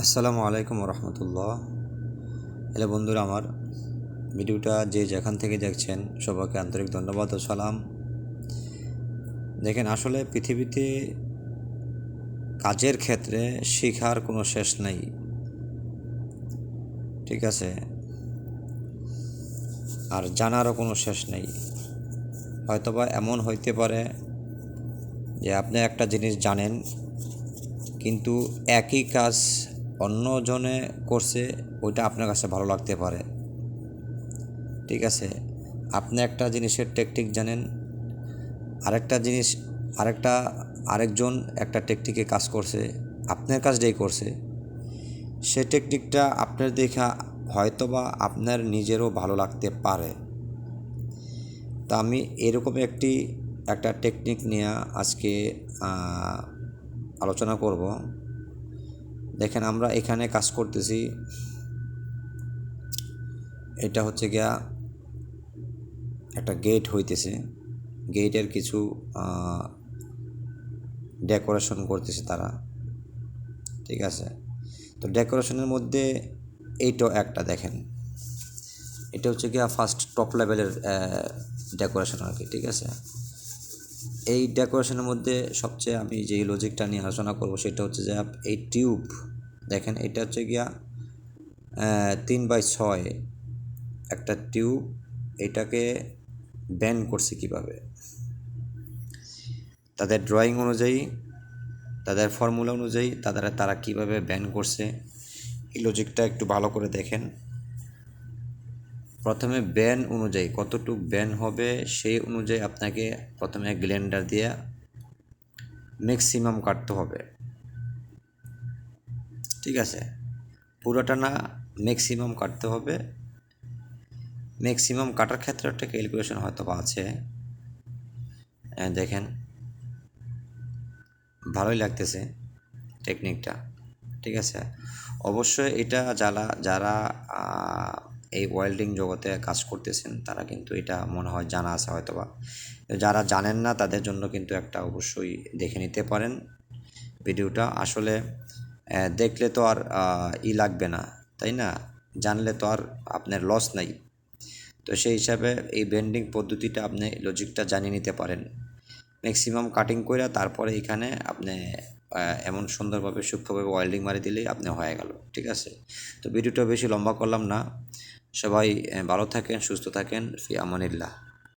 আসসালামু আলাইকুম রহমতুল্লাহ হ্যালো বন্ধুরা আমার, ভিডিওটা যে যেখান থেকে দেখছেন সবাইকে আন্তরিক ধন্যবাদ ও সালাম। দেখেন, আসলে পৃথিবীতে কাজের ক্ষেত্রে শেখার কোনো শেষ নেই। ঠিক আছে? আর জানারও কোনো শেষ নেই। হয়তোবা এমন হইতে পারে যে আপনি একটা জিনিস জানেন, কিন্তু একই কাজ অন্যজনে করছে, ওইটা আপনার কাছে ভালো লাগতে পারে। ঠিক আছে? আপনি একটা জিনিসের টেকটিক জানেন, আরেকটা জিনিস, আরেকটা, আরেকজন একটা টেকটিকে কাজ করছে, আপনার কাজটাই করছে। সে টেকনিকটা আপনার দেখা হয়তোবা আপনার নিজেরও ভালো লাগতে পারে। তা আমি এরকম একটি, একটা টেকনিক নিয়ে আজকে আলোচনা করব। দেখেন আমরা এখানে কাজ করতেছি। এটা হচ্ছে গিয়া একটা গেট হইতেছে। গেটের কিছু ডেকোরেশন করতেছে তারা। ঠিক আছে? তো ডেকোরেশনের মধ্যে এইটাও একটা দেখেন। এটা হচ্ছে গিয়া ফার্স্ট টপ লেভেলের ডেকোরেশন আর কি, ঠিক আছে? এই ডেকোরেশনের মধ্যে সবচেয়ে আমি যে লজিকটা নিয়ে আলোচনা করব সেটা হচ্ছে যে এই টিউব দেখেন এটা হচ্ছে গিয়া তিন বাই ছয় একটা টিউব এটাকে ব্যান করছে কীভাবে? তাদের ড্রয়িং অনুযায়ী, তাদের ফর্মুলা অনুযায়ী, তাদের তারা কীভাবে ব্যান করছে? এই লজিকটা একটু ভালো করে দেখেন। প্রথমে ব্যান অনুযায়ী কতটুক ব্যান হবে সেই অনুযায়ী আপনাকে প্রথমে গ্লেন্ডার দিয়ে ম্যাক্সিমাম কাটতে হবে। ঠিক আছে? পুরোটা না ম্যাক্সিমাম কাটতে হবে। ম্যাক্সিমাম কাটার ক্ষেত্রে একটা ক্যালকুলেশন হয়তো বা আছে। দেখেন। ভালোই লাগতেছে টেকনিকটা ঠিক আছে? অবশ্যই এটা যারা যারা এই ওয়েল্ডিং জগতে কাজ করতেছেন, তারা কিন্তু এটা মনে হয় জানা আছে হয়তোবা। যারা জানেন না, তাদের জন্য কিন্তু একটা অবশ্যই দেখে নিতে পারেন ভিডিওটা। আসলে দেখলে তো আর ই লাগবে না, তাই না? জানলে তো আর আপনার লস নাই। তো সেই হিসাবে এই বেন্ডিং পদ্ধতিটা আপনি লজিকটা জানিয়ে নিতে পারেন। ম্যাক্সিমাম কাটিং করে তারপরে এখানে আপনি এমন সুন্দরভাবে সূক্ষ্মভাবে ওয়েল্ডিং মারি দিলেই আপনি হয়ে গেল, ঠিক আছে? তো ভিডিওটা বেশি লম্বা করলাম না। সবাই ভালো থাকেন সুস্থ থাকেন ফি আমানিল্লাহ।